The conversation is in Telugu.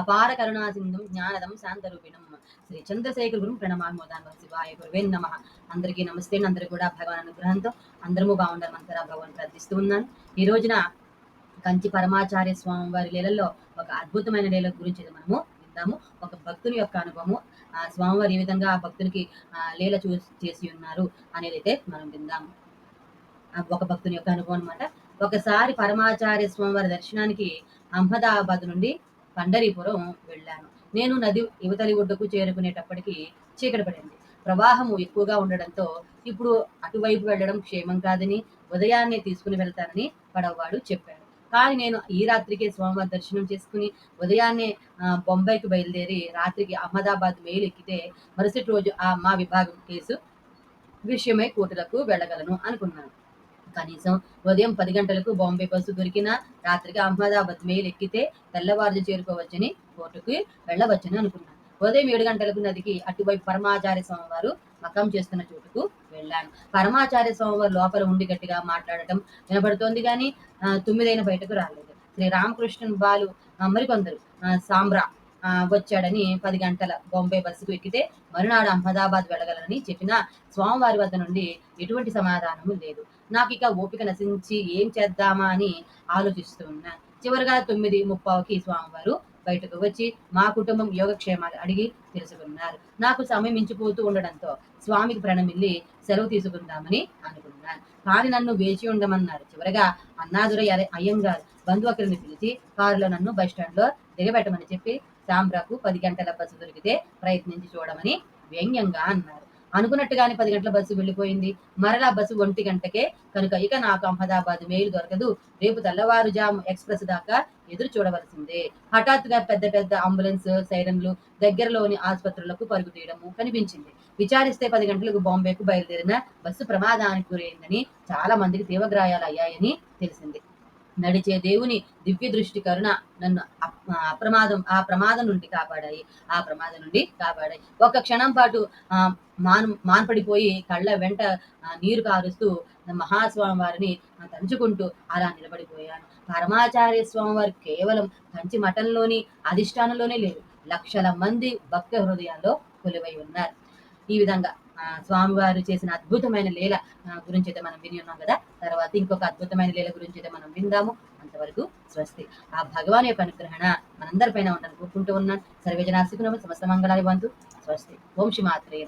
అపార కరుణాసింధం జ్ఞానదం శాంతరూపిణం. శ్రీ చంద్రశేఖర్ గురు ప్రణమామోదాన్ శివాయ గురువే నమ. అందరికీ నమస్తే అందరూ కూడా భగవాన్ అనుగ్రహంతో అందరము బాగుండాలి భగవాన్ ప్రార్థిస్తూ ఉన్నాను. ఈ రోజున కంచి పరమాచార్య స్వామి వారి లీలలో ఒక అద్భుతమైన లీల గురించి మనము విందాము. ఒక భక్తుని యొక్క అనుభవము. ఆ స్వామివారు ఏ విధంగా ఆ భక్తునికి లీల చూ చేసి ఉన్నారు అనేది అయితే మనం విందాము ఒక భక్తుని యొక్క అనుభవం అనమాట ఒకసారి పరమాచార్య స్వామివారి దర్శనానికి అహ్మదాబాద్ నుండి పండరీపురం వెళ్ళాను. నేను నది యువతలి ఒడ్డుకు చేరుకునేటప్పటికి చీకటి పడింది. ప్రవాహము ఎక్కువగా ఉండడంతో ఇప్పుడు అటువైపు వెళ్ళడం క్షేమం కాదని ఉదయాన్నే తీసుకుని వెళ్తానని పడవవాడు చెప్పాడు. కానీ నేను ఈ రాత్రికే స్వామివారి దర్శనం చేసుకుని ఉదయాన్నే బొంబాయికి బయలుదేరి రాత్రికి అహ్మదాబాద్ మెయిల్ ఎక్కితే మరుసటి రోజు ఆ మా విభాగం కేసు విషయమై కోర్టులకు వెళ్ళగలను అనుకున్నాను. కనీసం ఉదయం పది గంటలకు బాంబే బస్సు దొరికినా రాత్రికి అహ్మదాబాద్ మెయిల్ ఎక్కితే తెల్లవారుజు చేరుకోవచ్చని కోర్టుకు వెళ్ళవచ్చని అనుకున్నాను. ఉదయం ఏడు గంటలకు నదికి అటువైపు పరమాచార్య స్వామివారు మకం చేస్తున్న చోటుకు వెళ్ళాను. పరమాచార్య స్వామివారు లోపల ఉండి గట్టిగా మాట్లాడటం వినబడుతోంది కానీ తొమ్మిదైన బయటకు రాలేదు. శ్రీ రామకృష్ణ బాలు మరికొందరు సాంబ్రా వచ్చాడని పది గంటల బొంబే బస్సుకు ఎక్కితే మరునాడు అహ్మదాబాద్ వెళ్ళగలనని చెప్పిన స్వామివారి వద్ద నుండి ఎటువంటి సమాధానము లేదు. నాకు ఇక ఓపిక నశించి ఏం చేద్దామా అని ఆలోచిస్తూ ఉన్నా. చివరిగా తొమ్మిది ముప్పావుకి స్వామివారు బయటకు వచ్చి మా కుటుంబం యోగక్షేమాలు అడిగి తెలుసుకున్నారు. నాకు సమయం మించిపోతూ ఉండడంతో స్వామికి ప్రణమిల్లి సెలవు తీసుకుందామని అనుకున్నాను. కానీ నన్ను వేచి ఉండమన్నారు చివరగా అన్నాదురై అయ్యంగారు బంధువకులను పిలిచి కారులో నన్ను బస్ స్టాండ్లో దిగబెట్టమని చెప్పి సాంబ్రాకు పది గంటల బస్సు దొరికితే ప్రయత్నించి చూడమని వ్యంగ్యంగా అన్నారు. అనుకున్నట్టుగానే పది గంటల బస్సు వెళ్ళిపోయింది. మరలా బస్సు ఒంటి గంటకే. కనుక ఇక నాకు అహ్మదాబాద్ మెయిల్ దొరకదు. రేపు తెల్లవారుజాము ఎక్స్ప్రెస్ దాకా ఎదురు చూడవలసిందే. హఠాత్తుగా పెద్ద పెద్ద అంబులెన్స్ సైరన్లు దగ్గరలోని ఆసుపత్రులకు పరుగు తీయడము కనిపించింది. విచారిస్తే పది గంటలకు బాంబేకు బయలుదేరిన బస్సు ప్రమాదానికి గురైందని చాలా మందికి తీవ్రగాయాలు అయ్యాయని తెలిసింది. నడిచే దేవుని దివ్య దృష్టి కరుణ నన్ను అప్రమాదం ఆ ప్రమాదం నుండి కాపాడాయి. ఆ ప్రమాదం నుండి కాపాడాయి. ఒక్క క్షణం పాటు మాన్ మాన్పడిపోయి కళ్ళ వెంట నీరు కారుస్తూ మహాస్వామి వారిని తంచుకుంటూ అలా నిలబడిపోయాను. పరమాచార్య స్వామి వారు కేవలం కంచి మఠంలోని అధిష్టానంలోనే లేరు. లక్షల మంది భక్త హృదయాల్లో కొలువై ఉన్నారు. ఈ విధంగా స్వామివారు చేసిన అద్భుతమైన లీల గురించి అయితే మనం విని ఉన్నాం కదా. తర్వాత ఇంకొక అద్భుతమైన లీల గురించి అయితే మనం విందాము. అంతవరకు స్వస్తి. ఆ భగవాన్ యొక్క అనుగ్రహణ మనందరిపైన ఉండాలని కోరుకుంటూ ఉన్నాను. సర్వేజనాశికునము సమస్త మంగళాలు బంధు స్వస్తి. ఓం శ్రీ మాత్రే